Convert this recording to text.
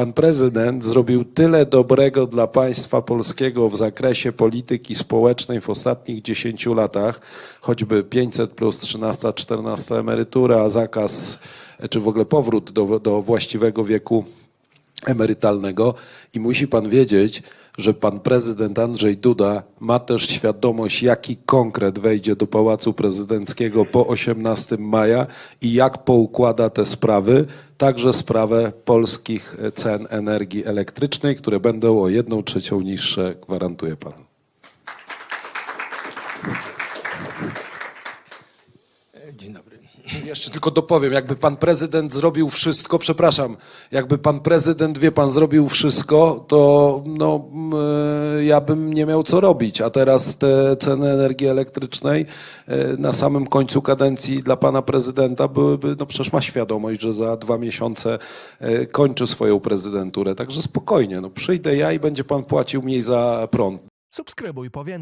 Pan prezydent zrobił tyle dobrego dla państwa polskiego w zakresie polityki społecznej w ostatnich 10 latach, choćby 500 plus 13, 14 emerytura, zakaz czy w ogóle powrót do, do właściwego wieku emerytalnego i musi pan wiedzieć, że pan prezydent Andrzej Duda ma też świadomość, jaki konkret wejdzie do Pałacu Prezydenckiego po 18 maja i jak poukłada te sprawy, także sprawę polskich cen energii elektrycznej, które będą o jedną trzecią niższe, gwarantuję panu. Dzień dobry. Jeszcze tylko dopowiem, jakby pan prezydent zrobił wszystko, przepraszam, jakby pan prezydent, wie pan, zrobił wszystko, to no, mm, ja bym nie miał co robić. A teraz te ceny energii elektrycznej e, na samym końcu kadencji dla pana prezydenta byłyby, no przecież ma świadomość, że za dwa miesiące e, kończy swoją prezydenturę. Także spokojnie, no przyjdę ja i będzie pan płacił mniej za prąd. Subskrybuj po więcej.